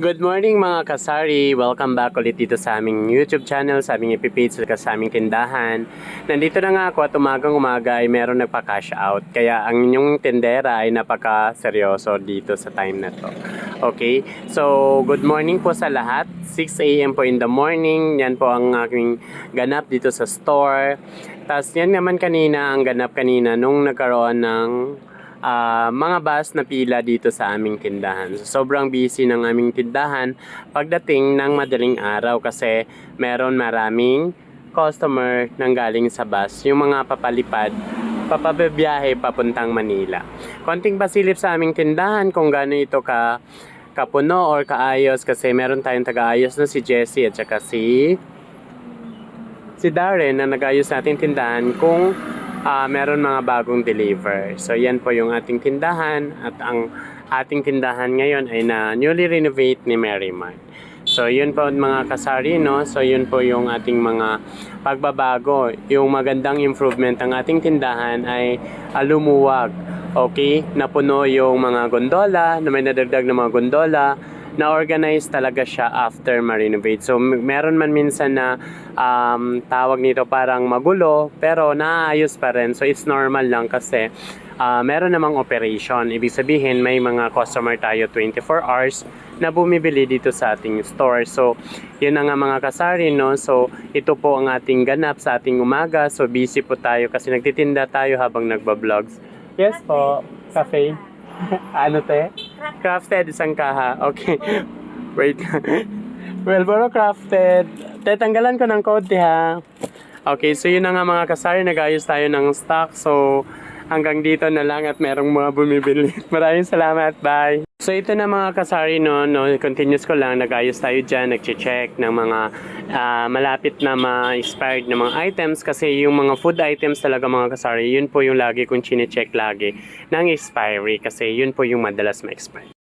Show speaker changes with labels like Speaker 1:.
Speaker 1: Good morning mga kasari! Welcome back ulit dito sa aming YouTube channel, sa aming ipipage, sa aming tindahan. Nandito na nga ako at umagang umaga ay meron nagpa-cash out. Kaya ang inyong tendera ay napaka-seryoso dito sa time na to. Okay? So, good morning po sa lahat. 6 a.m. po in the morning. Yan po ang aking ganap dito sa store. Tapos yan naman kanina, ang ganap kanina nung nagkaroon ng ah, mga bus na pila dito sa aming tindahan. So, sobrang busy ng aming tindahan pagdating ng madaling araw kasi meron maraming customer nang galing sa bus. Yung mga papalipad, papabiyahe papuntang Manila. Konting pasilip sa aming tindahan kung gaano ito ka kapuno or kaayos kasi meron tayong taga-ayos na si Jessie at saka si si Darren na nag-ayos natin tindahan kung ah, meron mga bagong deliver. So yan po yung ating tindahan at ang ating tindahan ngayon ay na newly renovate ni Merrimart. So yun po mga kasari no. So yun po yung ating mga pagbabago. Yung magandang improvement ng ating tindahan ay ah, lumuwag. Okay? Napuno yung mga gondola, na may nadagdag na mga gondola na-organize talaga siya after ma-renovate. So, meron man minsan na um, tawag nito parang magulo, pero naayos pa rin. So, it's normal lang kasi ah, meron namang operation. Ibig sabihin, may mga customer tayo 24 hours na bumibili dito sa ating store. So, yun na nga mga kasari, no? So, ito po ang ating ganap sa ating umaga. So, busy po tayo kasi nagtitinda tayo habang nagba-vlogs. Yes po, cafe. ano te? Crafted, isang kaha. Okay. Wait. well, bro, crafted. Tetanggalan ko ng code ha. Okay, so yun na nga mga kasari. Nag-ayos tayo ng stock. So, hanggang dito na lang at merong mga bumibili. Maraming salamat. Bye. So ito na mga kasari no, no continuous ko lang nag-ayos tayo diyan, nagche-check ng mga ah, malapit na ma-expired na mga items kasi yung mga food items talaga mga kasari, yun po yung lagi kong chine-check lagi ng expiry kasi yun po yung madalas ma-expire.